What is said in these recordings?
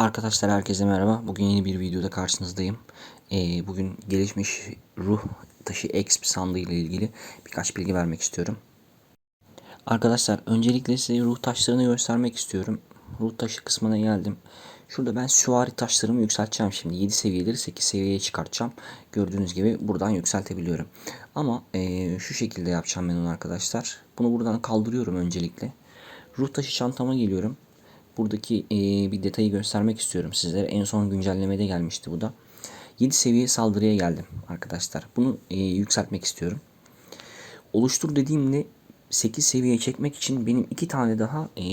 Arkadaşlar herkese merhaba. Bugün yeni bir videoda karşınızdayım. Ee, bugün gelişmiş ruh taşı exp sandığı ile ilgili birkaç bilgi vermek istiyorum. Arkadaşlar öncelikle size ruh taşlarını göstermek istiyorum. Ruh taşı kısmına geldim. Şurada ben süvari taşlarımı yükselteceğim şimdi. 7 seviyeleri 8 seviyeye çıkartacağım. Gördüğünüz gibi buradan yükseltebiliyorum. Ama ee, şu şekilde yapacağım ben onu arkadaşlar. Bunu buradan kaldırıyorum öncelikle. Ruh taşı çantama geliyorum. Buradaki e, bir detayı göstermek istiyorum sizlere. En son güncellemede gelmişti bu da. 7 seviye saldırıya geldim arkadaşlar. Bunu e, yükseltmek istiyorum. Oluştur dediğimde 8 seviyeye çekmek için benim 2 tane daha e,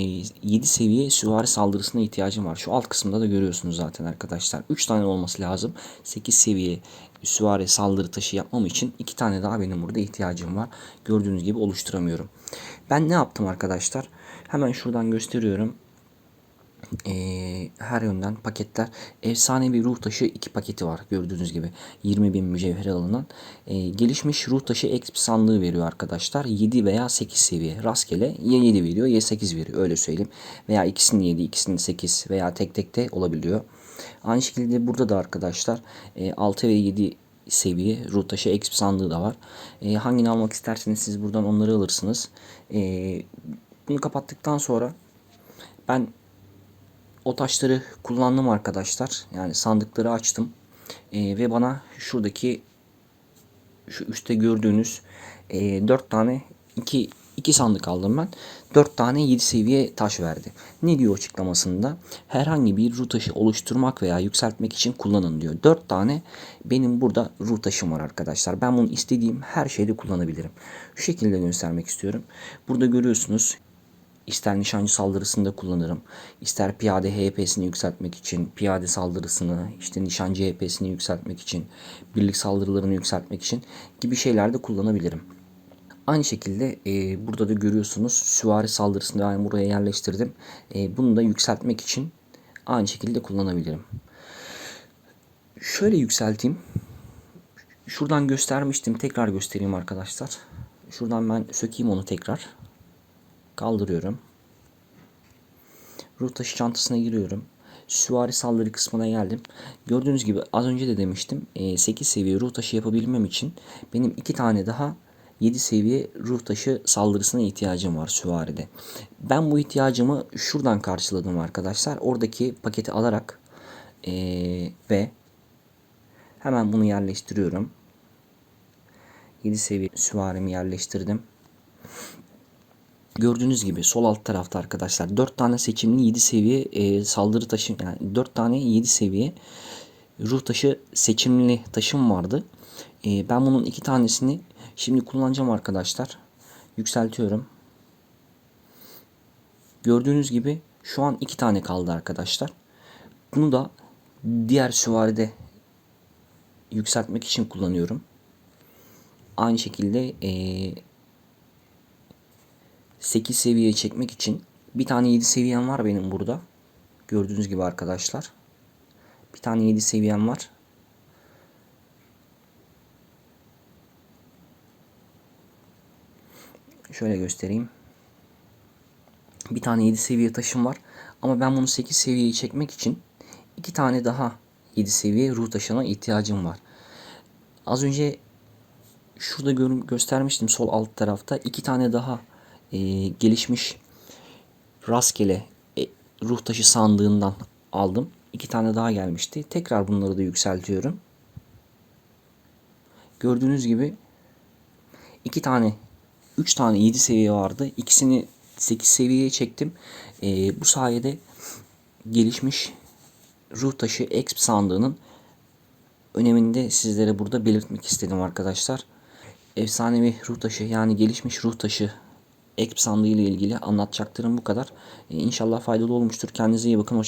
7 seviye süvari saldırısına ihtiyacım var. Şu alt kısımda da görüyorsunuz zaten arkadaşlar. 3 tane olması lazım. 8 seviye süvari saldırı taşı yapmam için 2 tane daha benim burada ihtiyacım var. Gördüğünüz gibi oluşturamıyorum. Ben ne yaptım arkadaşlar? Hemen şuradan gösteriyorum e, her yönden paketler. Efsane bir ruh taşı iki paketi var gördüğünüz gibi. 20 bin mücevher alınan. E, gelişmiş ruh taşı exp sandığı veriyor arkadaşlar. 7 veya 8 seviye. Rastgele ya 7 veriyor ya 8 veriyor öyle söyleyeyim. Veya ikisinin 7 ikisinin 8 veya tek tek de olabiliyor. Aynı şekilde burada da arkadaşlar e, 6 ve 7 seviye ruh taşı exp sandığı da var. E, hangini almak isterseniz siz buradan onları alırsınız. E, bunu kapattıktan sonra ben o taşları kullandım arkadaşlar. Yani sandıkları açtım. E, ve bana şuradaki şu üstte gördüğünüz e, 4 tane 2 2 sandık aldım ben. 4 tane 7 seviye taş verdi. Ne diyor açıklamasında? Herhangi bir ruh taşı oluşturmak veya yükseltmek için kullanın diyor. 4 tane benim burada ruh taşım var arkadaşlar. Ben bunu istediğim her şeyde kullanabilirim. Şu şekilde göstermek istiyorum. Burada görüyorsunuz İster nişancı saldırısında kullanırım. İster piyade HP'sini yükseltmek için, piyade saldırısını, işte nişancı HP'sini yükseltmek için, birlik saldırılarını yükseltmek için gibi şeylerde kullanabilirim. Aynı şekilde e, burada da görüyorsunuz süvari saldırısını yani buraya yerleştirdim. E, bunu da yükseltmek için aynı şekilde kullanabilirim. Şöyle yükselteyim. Şuradan göstermiştim. Tekrar göstereyim arkadaşlar. Şuradan ben sökeyim onu tekrar. Kaldırıyorum. Ruh taşı çantasına giriyorum. Süvari saldırı kısmına geldim. Gördüğünüz gibi az önce de demiştim. 8 seviye ruh taşı yapabilmem için benim 2 tane daha 7 seviye ruh taşı saldırısına ihtiyacım var süvaride. Ben bu ihtiyacımı şuradan karşıladım arkadaşlar. Oradaki paketi alarak ee, ve hemen bunu yerleştiriyorum. 7 seviye süvarimi yerleştirdim. Gördüğünüz gibi sol alt tarafta arkadaşlar 4 tane seçimli 7 seviye e, saldırı taşı yani 4 tane 7 seviye ruh taşı seçimli taşım vardı. E, ben bunun 2 tanesini şimdi kullanacağım arkadaşlar. Yükseltiyorum. Gördüğünüz gibi şu an 2 tane kaldı arkadaşlar. Bunu da diğer süvaride yükseltmek için kullanıyorum. Aynı şekilde e, 8 seviyeye çekmek için bir tane 7 seviyem var benim burada. Gördüğünüz gibi arkadaşlar. Bir tane 7 seviyem var. Şöyle göstereyim. Bir tane 7 seviye taşım var. Ama ben bunu 8 seviyeye çekmek için iki tane daha 7 seviye ruh taşına ihtiyacım var. Az önce şurada göstermiştim sol alt tarafta iki tane daha e, gelişmiş rastgele e, ruh taşı sandığından aldım. İki tane daha gelmişti. Tekrar bunları da yükseltiyorum. Gördüğünüz gibi iki tane, üç tane 7 seviye vardı. İkisini 8 seviyeye çektim. E, bu sayede gelişmiş ruh taşı exp sandığının önemini de sizlere burada belirtmek istedim arkadaşlar. Efsanevi ruh taşı yani gelişmiş ruh taşı Exp sandığı ile ilgili anlatacaklarım bu kadar. İnşallah faydalı olmuştur. Kendinize iyi bakın. Hoşçakalın.